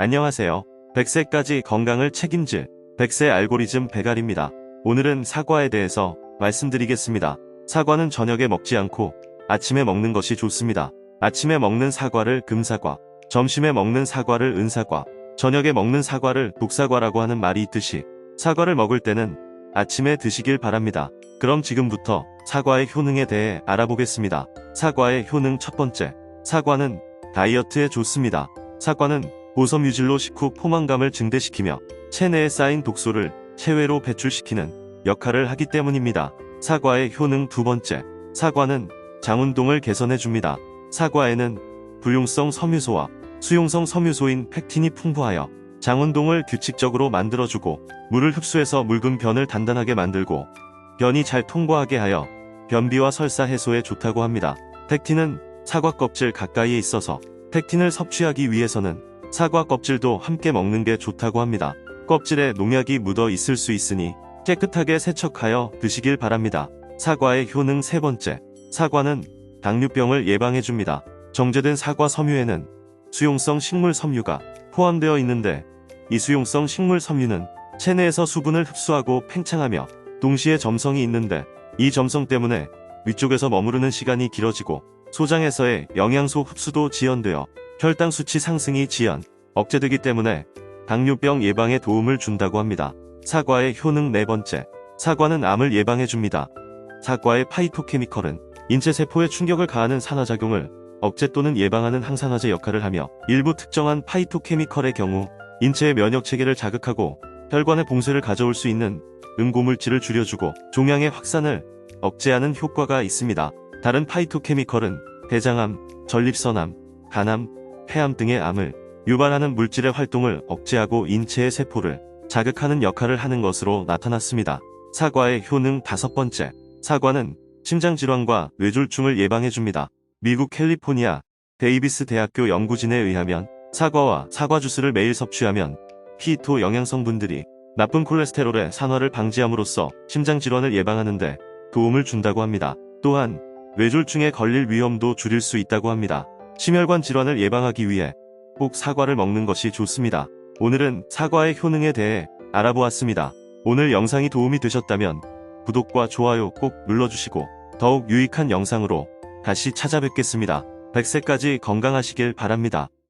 안녕하세요. 100세까지 건강을 책임질 100세 알고리즘 배갈입니다. 오늘은 사과에 대해서 말씀드리겠습니다. 사과는 저녁에 먹지 않고 아침에 먹는 것이 좋습니다. 아침에 먹는 사과를 금사과, 점심에 먹는 사과를 은사과, 저녁에 먹는 사과를 독사과라고 하는 말이 있듯이 사과를 먹을 때는 아침에 드시길 바랍니다. 그럼 지금부터 사과의 효능에 대해 알아보겠습니다. 사과의 효능 첫 번째. 사과는 다이어트에 좋습니다. 사과는 보섬 유질로 식후 포만감을 증대시키며 체내에 쌓인 독소를 체외로 배출시키는 역할을 하기 때문입니다. 사과의 효능 두 번째. 사과는 장운동을 개선해줍니다. 사과에는 불용성 섬유소와 수용성 섬유소인 팩틴이 풍부하여 장운동을 규칙적으로 만들어주고 물을 흡수해서 묽은 변을 단단하게 만들고 변이 잘 통과하게 하여 변비와 설사 해소에 좋다고 합니다. 팩틴은 사과 껍질 가까이에 있어서 팩틴을 섭취하기 위해서는 사과 껍질도 함께 먹는 게 좋다고 합니다. 껍질에 농약이 묻어 있을 수 있으니 깨끗하게 세척하여 드시길 바랍니다. 사과의 효능 세 번째. 사과는 당뇨병을 예방해줍니다. 정제된 사과 섬유에는 수용성 식물 섬유가 포함되어 있는데 이 수용성 식물 섬유는 체내에서 수분을 흡수하고 팽창하며 동시에 점성이 있는데 이 점성 때문에 위쪽에서 머무르는 시간이 길어지고 소장에서의 영양소 흡수도 지연되어 혈당 수치 상승이 지연, 억제되기 때문에 당뇨병 예방에 도움을 준다고 합니다. 사과의 효능 네 번째. 사과는 암을 예방해줍니다. 사과의 파이토케미컬은 인체 세포에 충격을 가하는 산화작용을 억제 또는 예방하는 항산화제 역할을 하며 일부 특정한 파이토케미컬의 경우 인체의 면역 체계를 자극하고 혈관의 봉쇄를 가져올 수 있는 응고물질을 줄여주고 종양의 확산을 억제하는 효과가 있습니다. 다른 파이토케미컬은 대장암, 전립선암, 간암, 폐암 등의 암을 유발하는 물질의 활동을 억제하고 인체의 세포를 자극하는 역할을 하는 것으로 나타났습니다. 사과의 효능 다섯 번째. 사과는 심장질환과 뇌졸중을 예방해줍니다. 미국 캘리포니아 데이비스 대학교 연구진에 의하면 사과와 사과 주스를 매일 섭취하면 피토 영양성분들이 나쁜 콜레스테롤의 산화를 방지함으로써 심장질환을 예방하는 데 도움을 준다고 합니다. 또한 뇌졸중에 걸릴 위험도 줄일 수 있다고 합니다. 심혈관 질환을 예방하기 위해 꼭 사과를 먹는 것이 좋습니다. 오늘은 사과의 효능에 대해 알아보았습니다. 오늘 영상이 도움이 되셨다면 구독과 좋아요 꼭 눌러주시고 더욱 유익한 영상으로 다시 찾아뵙겠습니다. 100세까지 건강하시길 바랍니다.